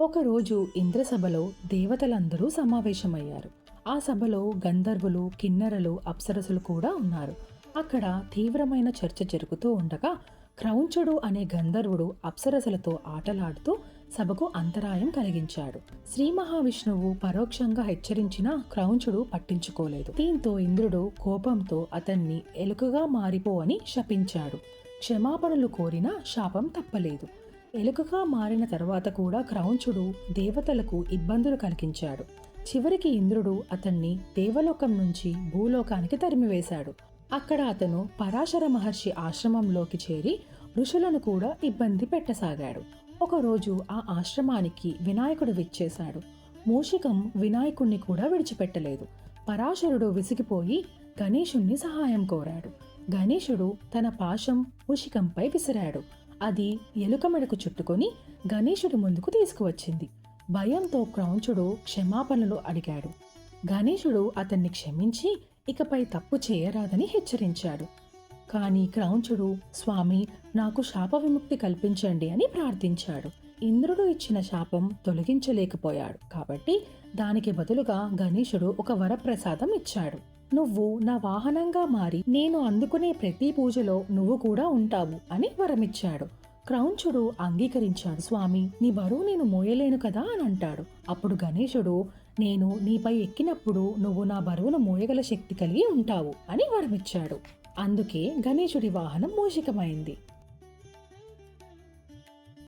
ఒకరోజు ఇంద్రసభలో దేవతలందరూ సమావేశమయ్యారు. ఆ సభలో గంధర్వులు కిన్నెరలు అప్సరసులు కూడా ఉన్నారు. అక్కడ తీవ్రమైన చర్చ జరుగుతూ ఉండగా క్రౌంచుడు అనే గంధర్వుడు అప్సరసులతో ఆటలాడుతూ సభకు అంతరాయం కలిగించాడు. శ్రీ మహావిష్ణువు పరోక్షంగా హెచ్చరించినా క్రౌంచుడు పట్టించుకోలేదు. దీంతో ఇంద్రుడు కోపంతో అతన్ని ఎలుకగా మారిపో అని శపించాడు. క్షమాపణలు కోరినా శాపం తప్పలేదు. ఎలుకగా మారిన తర్వాత కూడా క్రౌంచుడు దేవతలకు ఇబ్బందులు కలిగించాడు. చివరికి ఇంద్రుడు అతన్ని దేవలోకం నుంచి భూలోకానికి తరిమివేశాడు. అక్కడ అతను పరాశర మహర్షి ఆశ్రమంలోకి చేరి ఋషులను కూడా ఇబ్బంది పెట్టసాగాడు. ఒకరోజు ఆ ఆశ్రమానికి వినాయకుడు విచ్చేశాడు. మూషికం వినాయకుణ్ణి కూడా విడిచిపెట్టలేదు. పరాశరుడు విసిగిపోయి గణేశుణ్ణి సహాయం కోరాడు. గణేశుడు తన పాశం మూషికంపై విసిరాడు. అది ఎలుక మెడకు చుట్టుకొని గణేశుడి ముందుకు తీసుకువచ్చింది. భయంతో క్రౌంచుడు క్షమాపణలు అడిగాడు. గణేశుడు అతన్ని క్షమించి ఇకపై తప్పు చేయరాదని హెచ్చరించాడు. కానీ క్రౌంచుడు స్వామి నాకు శాప విముక్తి కల్పించండి అని ప్రార్థించాడు. ఇంద్రుడు ఇచ్చిన శాపం తొలగించలేకపోయాడు. కాబట్టి దానికి బదులుగా గణేశుడు ఒక వరప్రసాదం ఇచ్చాడు. నువ్వు నా వాహనంగా మారి నేను అందుకునే ప్రతి పూజలో నువ్వు కూడా ఉంటావు అని వరమిచ్చాడు. క్రౌంచుడు అంగీకరించాడు. స్వామి నీ బరువు నేను మోయలేను కదా అని అంటాడు. అప్పుడు గణేశుడు నేను నీపై ఎక్కినప్పుడు నువ్వు నా బరువును మోయగల శక్తి కలిగి ఉంటావు అని వరమిచ్చాడు. అందుకే గణేశుడి వాహనం మూషికమైంది.